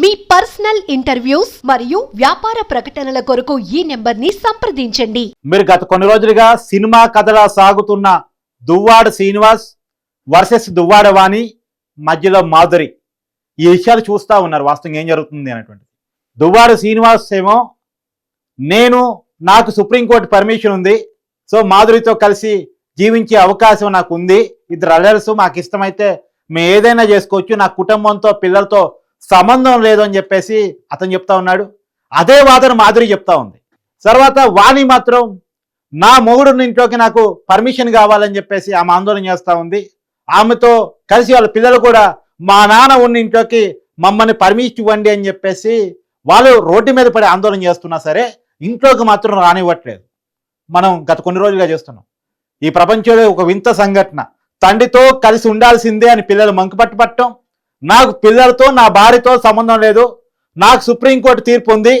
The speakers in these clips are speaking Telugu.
మీ పర్సనల్ ఇంటర్వ్యూస్ మరియు వ్యాపార ప్రకటనల కొరకు ఈ నెంబర్ని సంప్రదించండి. మీరు గత కొన్ని రోజులుగా సినిమా కథలా సాగుతున్న దువ్వాడ శ్రీనివాస్ వర్సెస్ దువ్వాడ వాణి మధ్యలో మాధురి. ఈ విషయాలు చూస్తూ ఉన్నారు వాస్తవంగా ఏం జరుగుతుంది అనేటువంటిది. దువ్వాడ శ్రీనివాస్ ఏమో నేను నాకు సుప్రీంకోర్టు పర్మిషన్ ఉంది సో మాధురితో కలిసి జీవించే అవకాశం నాకు ఉంది ఇద్దరు అల్లర్స్ మాకు ఇష్టమైతే మేము ఏదైనా చేసుకోవచ్చు నా కుటుంబంతో పిల్లలతో సంబంధం లేదు అని చెప్పేసి అతను చెప్తా ఉన్నాడు. అదే వాదన మాధురి చెప్తా ఉంది. తర్వాత వాణి మాత్రం నా మొగుడు ఇంట్లోకి నాకు పర్మిషన్ కావాలని చెప్పేసి ఆమె ఆందోళన చేస్తూ ఉంది. ఆమెతో కలిసి వాళ్ళ పిల్లలు కూడా మా నాన్న ఉన్న ఇంట్లోకి మమ్మల్ని పర్మిషన్ ఇవ్వండి అని చెప్పేసి వాళ్ళు రోడ్డు మీద పడి ఆందోళన చేస్తున్నా సరే ఇంట్లోకి మాత్రం రానివ్వట్లేదు. మనం గత కొన్ని రోజులుగా చేస్తున్నాం. ఈ ప్రపంచంలో ఒక వింత సంఘటన. తండ్రితో కలిసి ఉండాల్సిందే అని పిల్లలు మంకు పట్టడం నాకు పిల్లలతో నా భార్యతో సంబంధం లేదు. నాకు సుప్రీంకోర్టు తీర్పు ఉంది.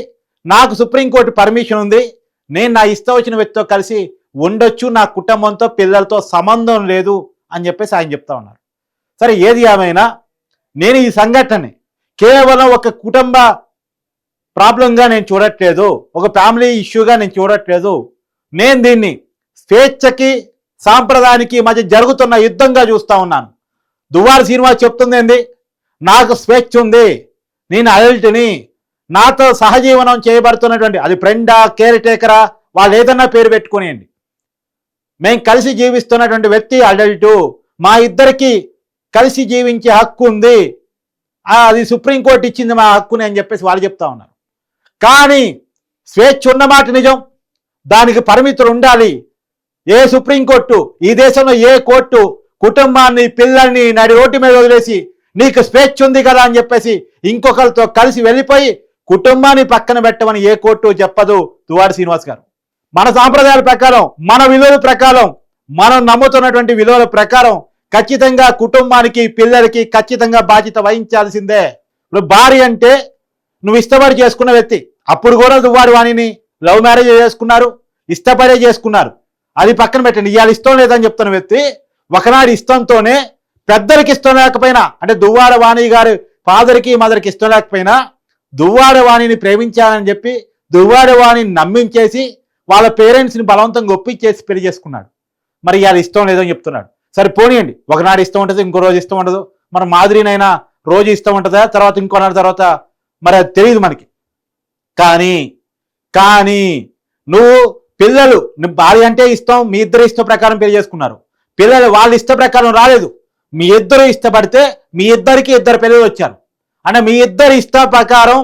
నాకు సుప్రీంకోర్టు పర్మిషన్ ఉంది. నేను నా ఇష్టం వచ్చిన వ్యక్తితో కలిసి ఉండొచ్చు. నా కుటుంబంతో పిల్లలతో సంబంధం లేదు అని చెప్పేసి ఆయన చెప్తా ఉన్నారు. సరే ఏది ఏమైనా నేను ఈ సంఘటనని కేవలం ఒక కుటుంబ ప్రాబ్లంగా నేను చూడట్లేదు. ఒక ఫ్యామిలీ ఇష్యూగా నేను చూడట్లేదు. నేను దీన్ని స్వేచ్ఛకి సాంప్రదాయానికి మధ్య జరుగుతున్న యుద్ధంగా చూస్తా ఉన్నాను. దువ్వారి సినిమా చెప్తుంది ఏంది నాకు స్వేచ్ఛ ఉంది. నేను అడల్ట్ని నాతో సహజీవనం చేయబడుతున్నటువంటి అది ఫ్రెండా కేర్ టేకరా వాళ్ళు ఏదన్నా పేరు పెట్టుకునేయండి. మేము కలిసి జీవిస్తున్నటువంటి వ్యక్తి అడల్టు మా ఇద్దరికి కలిసి జీవించే హక్కు ఉంది. అది సుప్రీంకోర్టు ఇచ్చింది మా హక్కుని అని చెప్పేసి వాళ్ళు చెప్తా ఉన్నారు. కానీ స్వేచ్ఛ ఉన్నమాట నిజం. దానికి పరిమితులు ఉండాలి. ఏ సుప్రీంకోర్టు ఈ దేశంలో ఏ కోర్టు కుటుంబాన్ని పిల్లల్ని నడి రోడ్డు మీద వదిలేసి నీకు స్వేచ్ఛ ఉంది కదా అని చెప్పేసి ఇంకొకరితో కలిసి వెళ్ళిపోయి కుటుంబాన్ని పక్కన పెట్టమని ఏ కోర్టు చెప్పదు తువాడి శ్రీనివాస్ గారు. మన సాంప్రదాయాల ప్రకారం మన విలువల ప్రకారం మనం నమ్ముతున్నటువంటి విలువల ప్రకారం ఖచ్చితంగా కుటుంబానికి పిల్లలకి ఖచ్చితంగా బాధ్యత వహించాల్సిందే. ఇప్పుడు భార్య అంటే నువ్వు ఇష్టపడి చేసుకున్న వ్యక్తి అప్పుడు కూడా దువ్వాడు వాణిని లవ్ మ్యారేజ్ చేసుకున్నారు ఇష్టపడే చేసుకున్నారు. అది పక్కన పెట్టండి. ఇవాళ ఇష్టం లేదని చెప్తున్న వ్యక్తి ఒకనాడు ఇష్టంతోనే పెద్దలకి ఇష్టం లేకపోయినా అంటే దువ్వాడ వాణి గారి ఫాదర్కి మదర్కి ఇష్టం లేకపోయినా దువ్వాడ వాణిని ప్రేమించాలని చెప్పి దువ్వాడ వాణిని నమ్మించేసి వాళ్ళ పేరెంట్స్ని బలవంతంగా ఒప్పించేసి పెళ్ళి చేసుకున్నాడు. మరి ఇవాళ ఇష్టం లేదని చెప్తున్నాడు. సరే పోనీయండి. ఒకనాడు ఇష్టం ఉంటుంది ఇంకో రోజు ఇష్టం ఉండదు. మన మాదిరినైనా రోజు ఇష్టం ఉంటుందా? తర్వాత ఇంకో నాడు తర్వాత మరి అది తెలియదు మనకి. కానీ కానీ నువ్వు పిల్లలు భార్య అంటే ఇష్టం మీ ఇద్దరు ఇష్టం ప్రకారం పెళ్ళి చేసుకున్నారు. పిల్లలు వాళ్ళ ఇష్ట ప్రకారం రాలేదు. మీ ఇద్దరు ఇష్టపడితే మీ ఇద్దరికి ఇద్దరు పిల్లలు వచ్చారు. అంటే మీ ఇద్దరి ఇష్ట ప్రకారం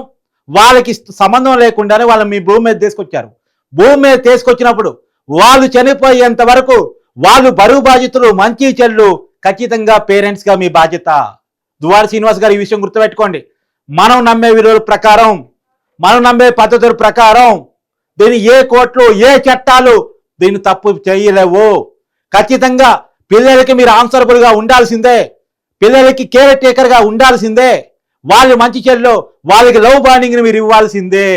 వాళ్ళకి సంబంధం లేకుండానే వాళ్ళు మీ భూమి మీద తీసుకొచ్చారు. భూమి మీద తీసుకొచ్చినప్పుడు వాళ్ళు చనిపోయేంత వరకు వాళ్ళు బరువు బాధ్యతలు మంచి చెల్లు ఖచ్చితంగా పేరెంట్స్గా మీ బాధ్యత. దువారి శ్రీనివాస్ గారు ఈ విషయం గుర్తుపెట్టుకోండి. మనం నమ్మే విలువల ప్రకారం మనం నమ్మే పద్ధతుల ప్రకారం దీని ఏ కోట్లు ఏ చట్టాలు దీన్ని తప్పు చేయలేవు. ఖచ్చితంగా పిల్లలకి మీరు ఆన్సరబుల్గా ఉండాల్సిందే. పిల్లలకి కేర్ టేకర్గా ఉండాల్సిందే. వాళ్ళు మంచి చెల్లో వాళ్ళకి లవ్ బాండింగ్ని మీరు ఇవ్వాల్సిందే.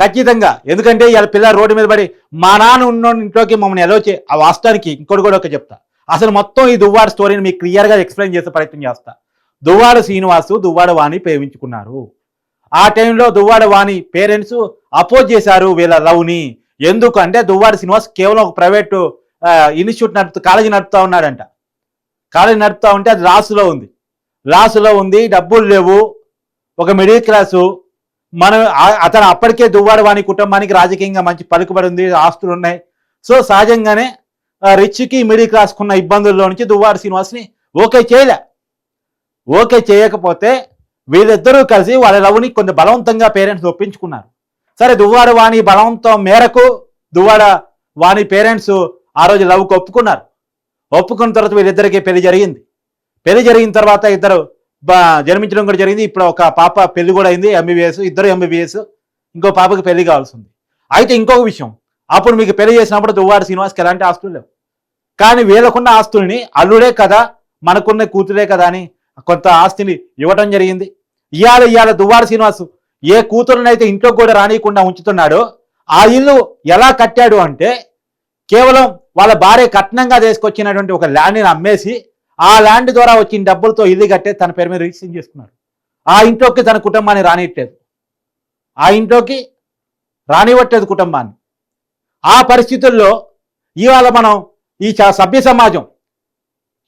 ఖచ్చితంగా. ఎందుకంటే ఇలా పిల్లలు రోడ్డు మీద పడి మా నాన్న ఉన్న ఇంట్లోకి మమ్మల్ని ఎలా చే ఆ వాస్తవానికి ఇంకోటి కూడా ఒక చెప్తా. అసలు మొత్తం ఈ దువ్వాడ స్టోరీని మీకు క్లియర్గా ఎక్స్ప్లెయిన్ చేసే ప్రయత్నం చేస్తా. దువ్వాడ శ్రీనివాసు దువ్వాడ వాణి ప్రేమించుకున్నారు. ఆ టైంలో దువ్వాడ వాణి పేరెంట్స్ అపోజ్ చేశారు వీళ్ళ లవ్ని. ఎందుకు అంటే దువ్వాడ శ్రీనివాస్ కేవలం ఒక ప్రైవేటు ఇన్స్టిట్యూట్ నడుపుతూ కాలేజీ నడుపుతా ఉన్నాడంట. కాలేజీ నడుపుతా ఉంటే అది లాస్లో ఉంది. లాస్లో ఉంది డబ్బులు లేవు. ఒక మిడిల్ క్లాసు. మనం అతను అప్పటికే దువ్వాడు వాని కుటుంబానికి రాజకీయంగా మంచి పలుకుబడి ఉంది ఆస్తులు ఉన్నాయి. సో సహజంగానే రిచ్కి మిడిల్ క్లాస్కి ఉన్న ఇబ్బందుల్లో నుంచి దువ్వాడు శ్రీనివాస్ని ఓకే చేయలే. ఓకే చేయకపోతే వీళ్ళిద్దరూ కలిసి వాళ్ళ లవ్ని కొంత బలవంతంగా పేరెంట్స్ ఒప్పించుకున్నారు. సరే దువ్వాడ వాణి బలవంతం మేరకు దువ్వాడ వాణి పేరెంట్స్ ఆ రోజు లవ్కి ఒప్పుకున్నారు. ఒప్పుకున్న తర్వాత వీళ్ళిద్దరికీ పెళ్ళి జరిగింది. పెళ్ళి జరిగిన తర్వాత ఇద్దరు బా జన్మించడం కూడా జరిగింది. ఇప్పుడు ఒక పాప పెళ్ళి కూడా అయింది ఎంబీబీఎస్ ఇద్దరు ఎంబీబీఎస్ ఇంకో పాపకి పెళ్ళి కావాల్సి ఉంది అయితే ఇంకొక విషయం అప్పుడు మీకు పెళ్ళి చేసినప్పుడు దువ్వాడ శ్రీనివాస్కి ఎలాంటి ఆస్తులు లేవు. కానీ వీళ్ళకున్న ఆస్తుల్ని అల్లుడే కదా మనకున్న కూతురే కదా అని కొంత ఆస్తిని ఇవ్వటం జరిగింది. ఇవాళ ఇవాళ దువ్వాడ శ్రీనివాస్ ఏ కూతురునైతే ఇంట్లో కూడా రానియకుండా ఉంచుతున్నాడో ఆ ఇల్లు ఎలా కట్టాడు అంటే కేవలం వాళ్ళ భార్య కట్నంగా తీసుకొచ్చినటువంటి ఒక ల్యాండ్ని అమ్మేసి ఆ ల్యాండ్ ద్వారా వచ్చిన డబ్బులతో ఇల్లు కట్టే తన పేరు మీద రిజిస్ట్రేషన్ చేసుకున్నాడు ఆ ఇంట్లోకి తన కుటుంబాన్ని రానియట్లేదు. ఆ ఇంట్లోకి రానివ్వట్లేదు కుటుంబాన్ని. ఆ పరిస్థితుల్లో ఇవాళ మనం ఈ సభ్య సమాజం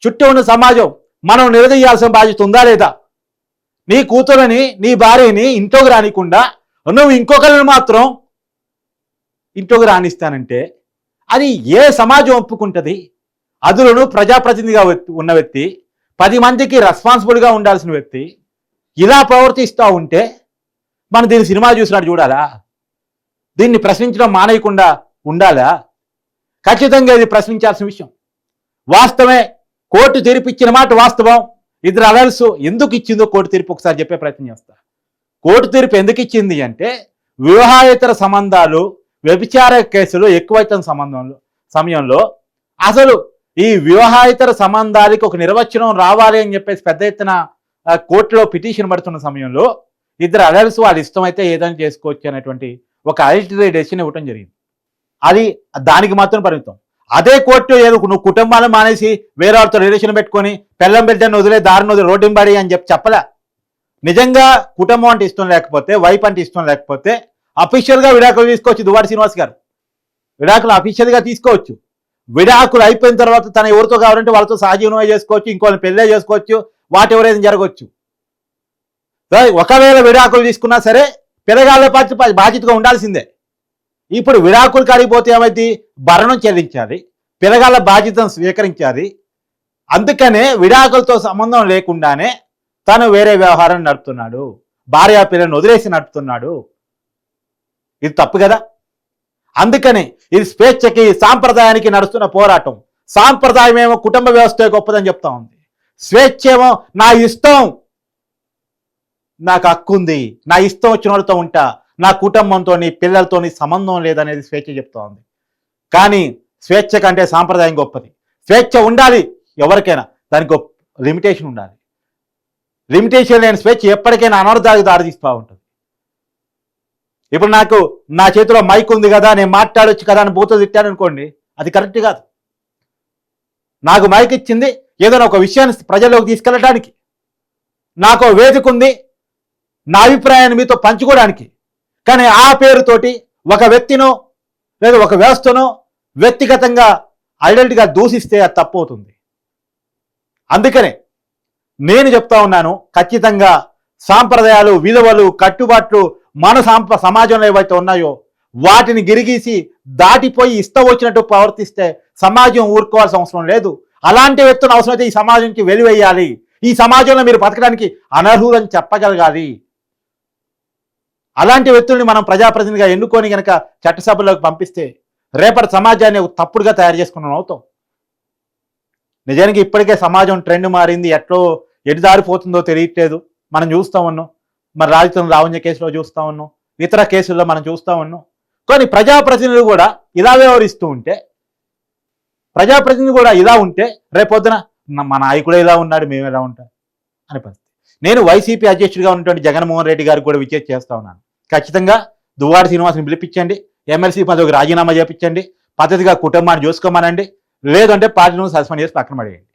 చుట్టూ ఉన్న సమాజం మనం నిలదీయాల్సిన బాధ్యత ఉందా లేదా? నీ కూతురని నీ భార్యని ఇంట్లోకి రానికుండా నువ్వు ఇంకొకరిని మాత్రం ఇంట్లోకి రాణిస్తానంటే అది ఏ సమాజం ఒప్పుకుంటుంది? అదులను ప్రజాప్రతినిధిగా ఉన్న వ్యక్తి పది మందికి రెస్పాన్సిబుల్గా ఉండాల్సిన వ్యక్తి ఇలా ప్రవర్తిస్తూ ఉంటే మనం దీన్ని సినిమా చూసినట్టు చూడాలా? దీన్ని ప్రశ్నించడం మానేయకుండా ఉండాలా? ఖచ్చితంగా ఇది ప్రశ్నించాల్సిన విషయం. వాస్తవమే కోర్టు తీర్పిచ్చిన మాట వాస్తవం. ఇద్దరు అలర్స్ ఎందుకు ఇచ్చిందో కోర్టు తీర్పు ఒకసారి చెప్పే ప్రయత్నం చేస్తా. కోర్టు తీర్పు ఎందుకు ఇచ్చింది అంటే వివాహేతర సంబంధాలు వ్యభిచార కేసులు ఎక్కువైతున్న సంబంధంలో సమయంలో అసలు ఈ వివాహేతర సంబంధాలకి ఒక నిర్వచనం రావాలి అని చెప్పేసి పెద్ద ఎత్తున కోర్టులో పిటిషన్ పడుతున్న సమయంలో ఇద్దరు అడల్ట్స్ వాళ్ళ ఇష్టమైతే ఏదైనా చేసుకోవచ్చు అనేటువంటి ఒక అల్టరీ డెసిషన్ ఇవ్వటం జరిగింది. అది దానికి మాత్రం పరిమితం. అదే కోర్టు ఏదో నువ్వు కుటుంబాన్ని మానేసి వేరే వాళ్ళతో రిలేషన్ పెట్టుకొని పెళ్ళం బిడ్డను వదిలే దారిని వదిలే రోడ్డు అని చెప్పి చెప్పలే. నిజంగా కుటుంబం అంటే ఇష్టం లేకపోతే వైఫ్ అంటే ఇష్టం లేకపోతే అఫీషియల్గా విడాకులు తీసుకోవచ్చు దువాడి శ్రీనివాస్ గారు. విడాకులు అఫీషియల్గా తీసుకోవచ్చు. విడాకులు అయిపోయిన తర్వాత తన ఎవరితో కావాలంటే వాళ్ళతో సహజీవనమే చేసుకోవచ్చు ఇంకోని పెళ్ళే చేసుకోవచ్చు వాటి ఎవరైనా జరగవచ్చు ఒకవేళ విడాకులు తీసుకున్నా సరే పిల్లగాళ్ళ పాటు బాధ్యతగా ఉండాల్సిందే. ఇప్పుడు విడాకులు కాడిపోతే ఏమైంది భరణం చెల్లించాలి పిల్లగాళ్ళ బాధ్యతను స్వీకరించాలి. అందుకనే విడాకులతో సంబంధం లేకుండానే తను వేరే వ్యవహారం నడుపుతున్నాడు. భార్య పిల్లని వదిలేసి నడుపుతున్నాడు. ఇది తప్పు కదా? అందుకని ఇది స్వేచ్ఛకి సాంప్రదాయానికి నడుస్తున్న పోరాటం. సాంప్రదాయం ఏమో కుటుంబ వ్యవస్థ గొప్పదని చెప్తా ఉంది. స్వేచ్ఛ ఏమో నా ఇష్టం. నాకు హక్కు ఉంది. నా ఇష్టం వచ్చిన వాళ్ళతో ఉంటా. నా కుటుంబంతో పిల్లలతో సంబంధం లేదనేది స్వేచ్ఛ చెప్తా ఉంది. కానీ స్వేచ్ఛ కంటే సాంప్రదాయం గొప్పది. స్వేచ్ఛ ఉండాలి ఎవరికైనా. దానికి గొప్ప లిమిటేషన్ ఉండాలి. లిమిటేషన్ లేని స్వేచ్ఛ ఎప్పటికైనా అనర్థాలకు దారితీస్తూ ఉంటుంది. ఇప్పుడు నాకు నా చేతిలో మైక్ ఉంది కదా నేను మాట్లాడొచ్చు కదా అని బూత తిట్టాను అనుకోండి అది కరెక్ట్ కాదు. నాకు మైక్ ఇచ్చింది ఏదైనా ఒక విషయాన్ని ప్రజల్లోకి తీసుకెళ్ళడానికి నాకు వేదిక ఉంది నా అభిప్రాయాన్ని మీతో పంచుకోవడానికి. కానీ ఆ పేరుతోటి ఒక వ్యక్తినో లేదా ఒక వ్యవస్థనో వ్యక్తిగతంగా ఐడెంటిగా దూషిస్తే అది తప్పు అవుతుంది అందుకనే నేను చెప్తా ఉన్నాను ఖచ్చితంగా సాంప్రదాయాలు విలువలు కట్టుబాట్లు మన సమాజంలో ఏవైతే ఉన్నాయో వాటిని గిరిగీసి దాటిపోయి ఇష్టం వచ్చినట్టు ప్రవర్తిస్తే సమాజం ఊరుకోవాల్సిన అవసరం లేదు. అలాంటి వ్యక్తులను అవసరమైతే ఈ సమాజానికి వెలివేయాలి. ఈ సమాజంలో మీరు బతకడానికి అనర్హులని చెప్పగలగాలి. అలాంటి వ్యక్తుల్ని మనం ప్రజాప్రతినిధిగా ఎన్నుకొని కనుక చట్టసభలోకి పంపిస్తే రేపటి సమాజాన్ని తప్పుడుగా తయారు చేసుకున్నాం అవుతాం. నిజానికి ఇప్పటికే సమాజం ట్రెండ్ మారింది. ఎట్లో ఎటు దారిపోతుందో తెలియట్లేదు. మనం చూస్తూ ఉన్నాం. మరి రాజకీయ రావణ్య కేసులో చూస్తూ ఉన్నాం ఇతర కేసుల్లో మనం చూస్తూ ఉన్నాం. కానీ ప్రజాప్రతినిధులు కూడా ఇలా వ్యవహరిస్తూ ఉంటే ప్రజాప్రతినిధి కూడా ఇలా ఉంటే రేపొద్దున మా నాయకుడే ఇలా ఉన్నాడు మేము ఎలా ఉంటాం? అనే పరిస్థితి. నేను వైసీపీ అధ్యక్షుడిగా ఉన్నటువంటి జగన్మోహన్ రెడ్డి గారికి కూడా విచేట్ చేస్తా ఉన్నాను. ఖచ్చితంగా దువ్వాడి శ్రీనివాస్ని పిలిపించండి ఎమ్మెల్సీ పదవికి రాజీనామా చేపించండి పద్ధతిగా కుటుంబాన్ని చూసుకోమనండి లేదంటే పార్టీని సస్పెండ్ చేసి పక్కన పడేయండి.